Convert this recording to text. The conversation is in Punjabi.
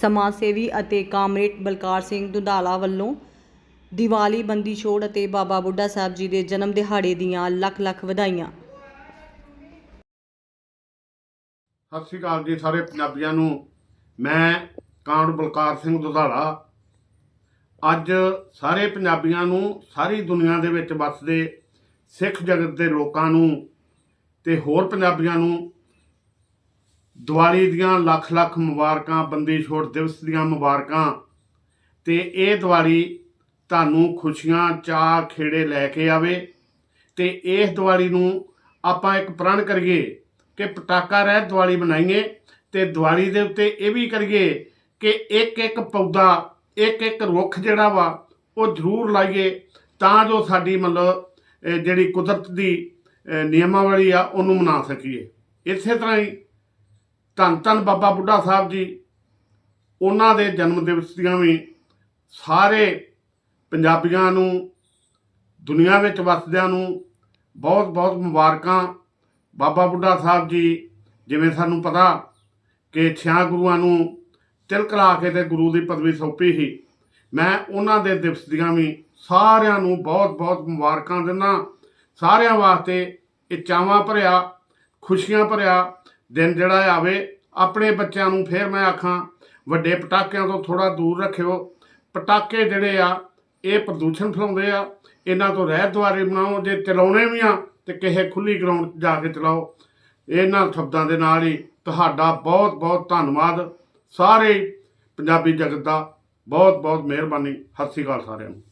ਸਮਾਜ ਸੇਵੀ ਅਤੇ ਕਾਮਰੇਡ ਬਲਕਾਰ ਸਿੰਘ ਦੁਧਾਲਾ ਵੱਲੋਂ ਦੀਵਾਲੀ ਬੰਦੀ ਛੋੜ ਅਤੇ ਬਾਬਾ ਬੁੱਢਾ ਸਾਹਿਬ ਜੀ ਦੇ ਜਨਮ ਦਿਹਾੜੇ ਦੀਆਂ ਲੱਖ ਲੱਖ ਵਧਾਈਆਂ। ਸਤਿ ਸ਼੍ਰੀ ਅਕਾਲ ਜੀ ਸਾਰੇ ਪੰਜਾਬੀਆਂ ਨੂੰ। ਮੈਂ ਕਾਂਡ ਬਲਕਾਰ ਸਿੰਘ ਦੁਧਾਲਾ। ਅੱਜ ਸਾਰੇ ਪੰਜਾਬੀਆਂ ਨੂੰ ਸਾਰੀ ਦੁਨੀਆ ਦੇ ਵਿੱਚ ਵੱਸਦੇ ਸਿੱਖ ਜਗਤ ਦੇ ਲੋਕਾਂ ਨੂੰ ਤੇ ਹੋਰ ਪੰਜਾਬੀਆਂ ਨੂੰ ਦੀਵਾਲੀ ਦੀਆਂ ਲੱਖ ਲੱਖ ਮੁਬਾਰਕਾਂ ਬੰਦੀ ਛੋੜ ਦਿਵਸ ਦੀਆਂ ਮੁਬਾਰਕਾਂ। ਤੇ ਇਹ ਦੀਵਾਲੀ ਤੁਹਾਨੂੰ ਖੁਸ਼ੀਆਂ ਚਾਅ ਖੇੜੇ ਲੈ ਕੇ ਆਵੇ। ਤੇ ਇਸ ਦੀਵਾਲੀ ਨੂੰ ਆਪਾਂ ਇੱਕ ਪ੍ਰਣ ਕਰੀਏ ਕਿ ਪਟਾਕਾ ਰਹਿ ਦੀਵਾਲੀ ਬਣਾਈਏ ਤੇ ਦੀਵਾਲੀ ਦੇ ਉੱਤੇ ਇਹ ਵੀ ਕਰੀਏ ਕਿ ਇੱਕ ਇੱਕ ਪੌਦਾ ਇੱਕ ਇੱਕ ਰੁੱਖ ਜਿਹੜਾ ਵਾ ਉਹ ਜ਼ਰੂਰ ਲਾਈਏ ਤਾਂ ਜੋ ਸਾਡੀ ਮਤਲਬ ਜਿਹੜੀ ਕੁਦਰਤ ਦੀ ਅਹ, ਨਿਯਮਾਵਲੀ ਆ ਉਹਨੂੰ ਮਨਾ ਸਕੀਏ। ਇਸੇ ਤਰ੍ਹਾਂ ਹੀ ਧੰਨ ਧੰਨ ਬਾਬਾ ਬੁੱਢਾ ਸਾਹਿਬ ਜੀ, ਉਹਨਾਂ ਦੇ ਜਨਮ ਦਿਵਸ ਦੀਆਂ ਵੀ ਸਾਰੇ ਪੰਜਾਬੀਆਂ ਨੂੰ, ਦੁਨੀਆ ਵਿੱਚ ਵਸਦਿਆਂ ਨੂੰ ਬਹੁਤ ਬਹੁਤ ਮੁਬਾਰਕਾਂ। ਬਾਬਾ ਬੁੱਢਾ ਸਾਹਿਬ ਜੀ, ਜਿਵੇਂ ਸਾਨੂੰ ਪਤਾ ਕਿ ਛਿਆ ਗੁਰੂਆਂ ਨੂੰ ਤਿਲਕ ਲਾ ਕੇ ਤੇ ਗੁਰੂ ਦੀ ਪਦਵੀ ਸੌਂਪੀ ਸੀ। ਮੈਂ ਉਹਨਾਂ ਦੇ ਦਿਵਸ ਦੀਆਂ ਵੀ ਸਾਰਿਆਂ ਨੂੰ ਬਹੁਤ ਬਹੁਤ ਮੁਬਾਰਕਾਂ ਦਿੰਦਾ। ਸਾਰਿਆਂ ਵਾਸਤੇ ਇਹ ਚਾਵਾਂ ਭਰਿਆ, ਖੁਸ਼ੀਆਂ ਭਰਿਆ ਦਿਨ ਜਿਹੜਾ ਆਵੇ, ਆਪਣੇ ਬੱਚਿਆਂ ਨੂੰ ਫੇਰ ਮੈਂ ਆਖਾਂ, ਵੱਡੇ ਪਟਾਕਿਆਂ ਤੋਂ ਥੋੜਾ ਦੂਰ ਰੱਖਿਓ। ਪਟਾਕੇ ਜਿਹੜੇ ਆ, ਇਹ ਪ੍ਰਦੂਸ਼ਣ ਫੈਲਾਉਂਦੇ ਆ। ਇਹਨਾਂ ਤੋਂ ਰਹਿਤ ਦੁਆਰੇ ਬਣਾਓ, ਜੇ ਚਲਾਉਣੇ ਵੀ ਆ, ਤੇ ਕਿਸੇ ਖੁੱਲੀ ਗਰਾਊਂਡ 'ਚ ਜਾ ਕੇ ਚਲਾਓ। ਇਹਨਾਂ ਸ਼ਬਦਾਂ ਦੇ ਨਾਲ ਹੀ ਤੁਹਾਡਾ ਬਹੁਤ ਬਹੁਤ ਧੰਨਵਾਦ। ਸਾਰੇ ਪੰਜਾਬੀ ਜਗਤ ਦਾ ਬਹੁਤ ਬਹੁਤ ਮਿਹਰਬਾਨੀ। ਸਤਿ ਸ਼੍ਰੀ ਅਕਾਲ ਸਾਰਿਆਂ ਨੂੰ।